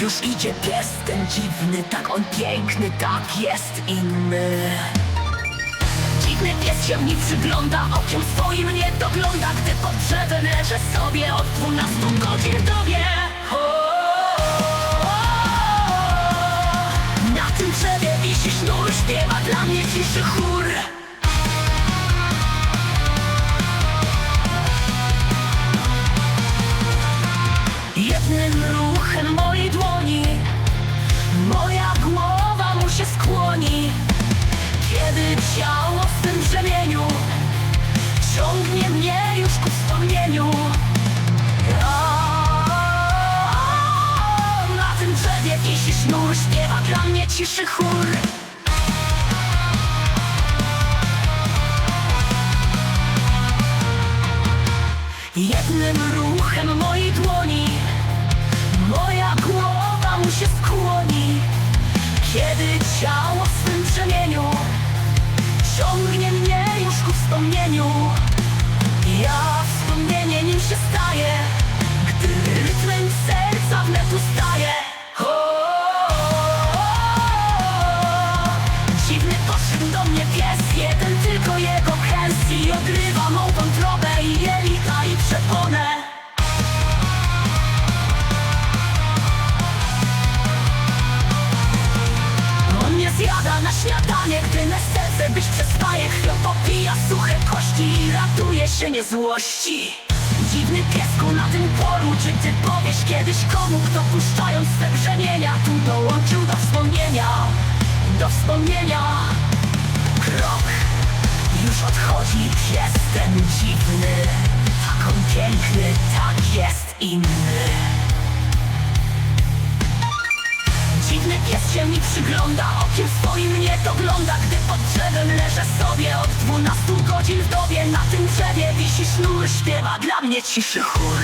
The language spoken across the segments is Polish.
Już idzie pies ten dziwny, tak on piękny, tak jest inny. Dziwny pies się mi przygląda, okiem swoim nie dogląda Gdy pod drzewem leżę sobie od dwunastu godzin dowie Na tym drzewie wisi sznur, śpiewa dla mnie ciszy chór Ciągnie mnie już ku wspomnieniu. O, Na tym drzewie wisi sznur Śpiewa dla mnie ciszy chór. Jednym ruchem mojej dłoni Moja głowa mu się skłoni. Kiedy ciało w swym brzemieniu Ciągnie mnie już ku wspomnieniu się staję Gdy rytmem serca wnet ustaje Dziwny podszedł do mnie pies Jeden tylko jego kęs I odrywa mą wątrobę i jelita i przeponę. On mnie zjada na śniadanie, gdy me serce byś przestaje. Chwilą popija suche kości i ratuje się nie złości Dziwny piesku na tym polu, czy ty powiesz kiedyś komu Kto puszczając swe brzemienia tu dołączył do wspomnienia? Do wspomnienia. Krok. Już odchodzi pies ten dziwny Tak on piękny, tak jest inny. Dziwny pies się mi przygląda, okiem swoim nie dogląda. Gdy pod drzewem leżę sobie od dwunastu godzin w dobie Na tym drzewie wisi sznur, śpiewa dla mnie ciszy chór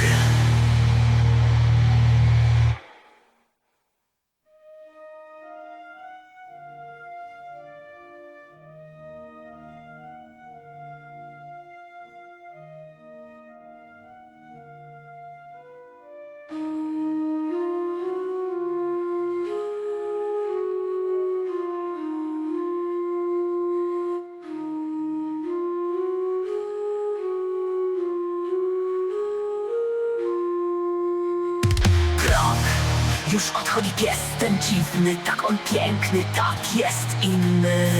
już odchodzi pies ten dziwny Tak on piękny, tak jest inny.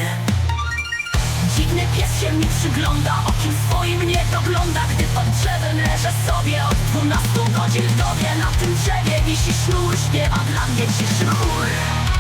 Dziwny pies się mi przygląda, okiem swoim nie dogląda Gdy pod drzewem leżę sobie od dwunastu godzin. W Na tym drzewie wisi sznur, śpiewa dla mnie ciszy chór